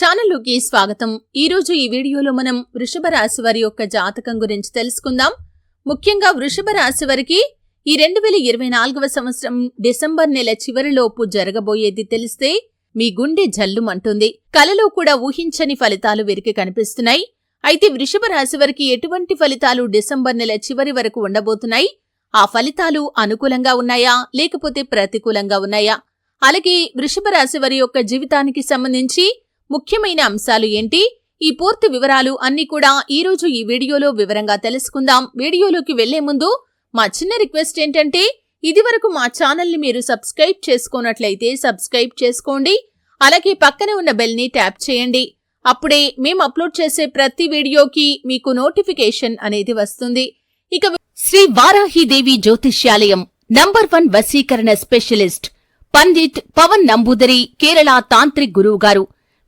ఛానల్లోకి స్వాగతం. ఈ రోజు ఈ వీడియోలో మనం వృషభ రాశి వారి యొక్క జాతకం గురించి తెలుసుకుందాం. ముఖ్యంగా వృషభ రాశి వారికి ఈ రెండు వేల ఇరవై నాలుగవ సంవత్సరం డిసెంబర్ నెల చివరిలోపు జరగబోయేది తెలిస్తే మీ గుండె జల్లుమంటుంది. కలలో కూడా ఊహించని ఫలితాలు వీరికి కనిపిస్తున్నాయి. అయితే వృషభ రాశి వారికి ఎటువంటి ఫలితాలు డిసెంబర్ నెల చివరి వరకు ఉండబోతున్నాయి? ఆ ఫలితాలు అనుకూలంగా ఉన్నాయా? లేకపోతే ప్రతికూలంగా ఉన్నాయా? అలాగే వృషభ రాశి వారి యొక్క జీవితానికి సంబంధించి ముఖ్యమైన అంశాలు ఏంటి? ఈ పూర్తి వివరాలు అన్ని కూడా ఈరోజు ఈ వీడియోలో వివరంగా తెలుసుకుందాం. వీడియోలోకి వెళ్ళే ముందు మా చిన్న రిక్వెస్ట్ ఏంటంటే ఇదివరకు మా ఛానల్ని మీరు సబ్స్క్రైబ్ చేసుకున్నట్లయితే సబ్స్క్రైబ్ చేసుకోండి. అలాగే పక్కనే ఉన్న బెల్ని ట్యాప్ చేయండి. అప్పుడే మేము అప్లోడ్ చేసే ప్రతి వీడియోకి మీకు నోటిఫికేషన్ అనేది వస్తుంది. ఇక శ్రీ వారాహిదేవి జ్యోతిష్యాలయం నంబర్ వన్ వసీకరణ స్పెషలిస్ట్ పండిత్ పవన్ నంబూదరి కేరళ తాంత్రిక్ గురువు గారు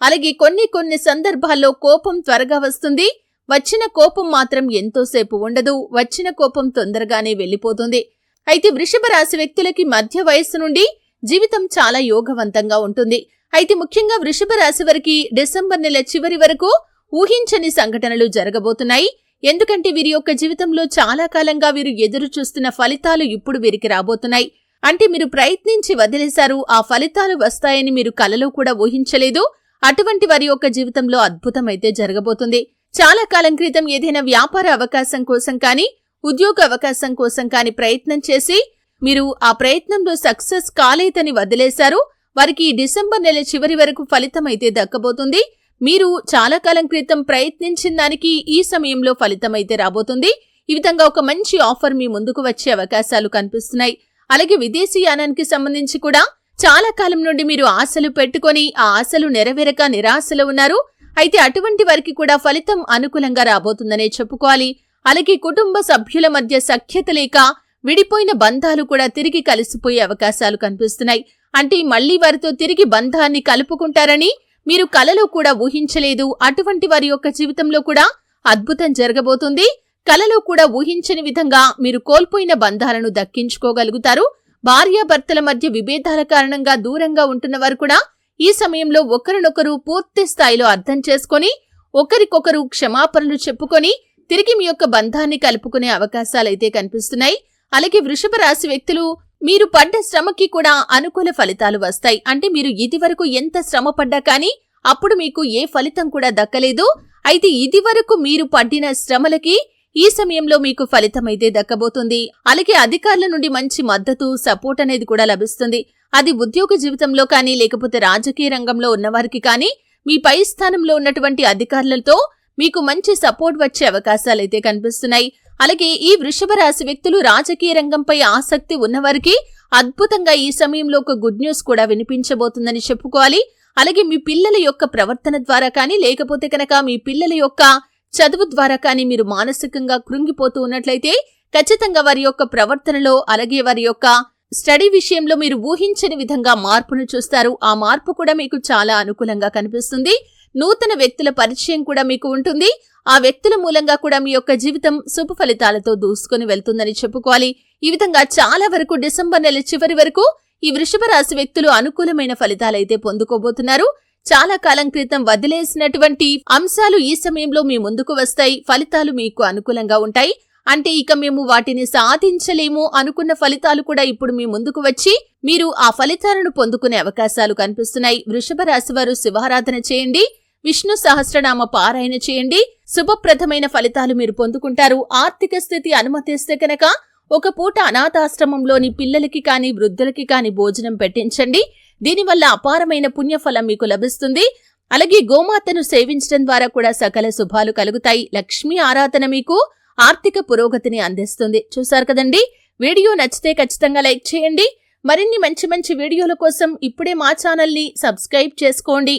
అలాగే కొన్ని కొన్ని సందర్భాల్లో కోపం త్వరగా వస్తుంది. వచ్చిన కోపం మాత్రం ఎంతోసేపు ఉండదు. వచ్చిన కోపం తొందరగానే వెళ్ళిపోతుంది అయితే వృషభ రాశి వ్యక్తులకి మధ్య వయస్సు నుండి జీవితం చాలా యోగవంతంగా ఉంటుంది. అయితే ముఖ్యంగా వృషభ రాశి వారికి డిసెంబర్ నెల చివరి వరకు ఊహించని సంఘటనలు జరగబోతున్నాయి. ఎందుకంటే వీరి యొక్క జీవితంలో చాలా కాలంగా వీరు ఎదురు చూస్తున్న ఫలితాలు ఇప్పుడు వీరికి రాబోతున్నాయి. అంటే మీరు ప్రయత్నించి వదిలేశారు. ఆ ఫలితాలు వస్తాయని మీరు కలలో కూడా ఊహించలేదు. అటువంటి వారి యొక్క జీవితంలో అద్భుతమైతే జరగబోతుంది. చాలా కాలం క్రితం ఏదైనా వ్యాపార అవకాశం కోసం కానీ ఉద్యోగ అవకాశం కోసం కానీ ప్రయత్నం చేసి మీరు ఆ ప్రయత్నంలో సక్సెస్ కాలేదని వదిలేశారు. వారికి డిసెంబర్ నెల చివరి వరకు ఫలితం అయితే దక్కబోతుంది. మీరు చాలా కాలం క్రితం ప్రయత్నించిన దానికి ఈ సమయంలో ఫలితం అయితే రాబోతుంది. ఈ విధంగా ఒక మంచి ఆఫర్ మీ ముందుకు వచ్చే అవకాశాలు కనిపిస్తున్నాయి. అలాగే విదేశీ యానానికి సంబంధించి కూడా చాలా కాలం నుండి మీరు ఆశలు పెట్టుకొని ఆ ఆశలు నెరవేరక నిరాశలో ఉన్నారు. అయితే అటువంటి వారికి కూడా ఫలితం అనుకూలంగా రాబోతుందనే చెప్పుకోవాలి. అలాగే కుటుంబ సభ్యుల మధ్య సఖ్యత లేక విడిపోయిన బంధాలు కూడా తిరిగి కలిసిపోయే అవకాశాలు కనిపిస్తున్నాయి. అంటే మళ్ళీ వారితో తిరిగి బంధాన్ని కలుపుకుంటారని మీరు కలలో కూడా ఊహించలేదు. అటువంటి వారి యొక్క జీవితంలో కూడా అద్భుతం జరగబోతుంది. కలలో కూడా ఊహించని విధంగా మీరు కోల్పోయిన బంధాలను దక్కించుకోగలుగుతారు. భార్యాభర్తల మధ్య విభేదాల కారణంగా దూరంగా ఉంటున్నవారు కూడా ఈ సమయంలో ఒకరినొకరు పూర్తి స్థాయిలో అర్థం చేసుకొని ఒకరికొకరు క్షమాపణలు చెప్పుకొని తిరిగి మీ యొక్క బంధాన్ని కలుపుకునే అవకాశాలైతే కనిపిస్తున్నాయి. అలాగే వృషభ రాశి వ్యక్తులు మీరు పడ్డ శ్రమకి కూడా అనుకూల ఫలితాలు వస్తాయి. అంటే మీరు ఇదివరకు ఎంత శ్రమ పడ్డా కానీ అప్పుడు మీకు ఏ ఫలితం కూడా దక్కలేదు. అయితే ఇదివరకు మీరు పడ్డిన శ్రమలకి ఈ సమయంలో మీకు ఫలితం అయితే దక్కబోతుంది. అలాగే అధికారుల నుండి మంచి మద్దతు సపోర్ట్ అనేది కూడా లభిస్తుంది. అది ఉద్యోగ జీవితంలో కానీ లేకపోతే రాజకీయ రంగంలో ఉన్నవారికి కానీ మీ పై స్థానంలో ఉన్నటువంటి అధికారులతో మీకు మంచి సపోర్ట్ వచ్చే అవకాశాలైతే కనిపిస్తున్నాయి. అలాగే ఈ వృషభ రాశి వ్యక్తులు రాజకీయ రంగంపై ఆసక్తి ఉన్నవారికి అద్భుతంగా ఈ సమయంలో ఒక గుడ్ న్యూస్ కూడా వినిపించబోతుందని చెప్పుకోవాలి. అలాగే మీ పిల్లల యొక్క ప్రవర్తన ద్వారా కానీ లేకపోతే కనుక మీ పిల్లల యొక్క చదువు ద్వారా కానీ మీరు మానసికంగా కృంగిపోతూ ఉన్నట్లయితే ఖచ్చితంగా వారి యొక్క ప్రవర్తనలో అలాగే వారి యొక్క స్టడీ విషయంలో మీరు ఊహించని విధంగా మార్పును చూస్తారు. ఆ మార్పు కూడా మీకు చాలా అనుకూలంగా కనిపిస్తుంది. నూతన వ్యక్తుల పరిచయం కూడా మీకు ఉంటుంది. ఆ వ్యక్తుల మూలంగా కూడా మీ యొక్క జీవితం శుభ ఫలితాలతో దూసుకుని వెళ్తుందని చెప్పుకోవాలి. ఈ విధంగా చాలా వరకు డిసెంబర్ నెల చివరి వరకు ఈ వృషభ రాశి వ్యక్తులు అనుకూలమైన ఫలితాలైతే పొందుకోబోతున్నారు. చాలా కాలం క్రితం వదిలేసినటువంటి అంశాలు ఈ సమయంలో మీ ముందుకు వస్తాయి. ఫలితాలు మీకు అనుకూలంగా ఉంటాయి. అంటే ఇక మేము వాటిని సాధించలేము అనుకున్న ఫలితాలు కూడా ఇప్పుడు మీ ముందుకు వచ్చి మీరు ఆ ఫలితాలను పొందుకునే అవకాశాలు కనిపిస్తున్నాయి. వృషభ రాశి వారు శివారాధన చేయండి. విష్ణు సహస్రనామ పారాయణ చేయండి. శుభప్రదమైన ఫలితాలు మీరు పొందుకుంటారు. ఆర్థిక స్థితి అనుమతిస్తే కనుక ఒక పూట అనాథాశ్రమంలోని పిల్లలకి కాని వృద్ధులకి కాని భోజనం పెట్టించండి. దీనివల్ల అపారమైన పుణ్యఫలం మీకు లభిస్తుంది. అలాగే గోమాతను సేవించడం ద్వారా కూడా సకల శుభాలు కలుగుతాయి. లక్ష్మీ ఆరాధన మీకు ఆర్థిక పురోగతిని అందిస్తుంది. చూశారు కదండి? వీడియో నచ్చితే ఖచ్చితంగా లైక్ చేయండి. మరిన్ని మంచి మంచి వీడియోల కోసం ఇప్పుడే మా ఛానల్ని సబ్స్క్రైబ్ చేసుకోండి.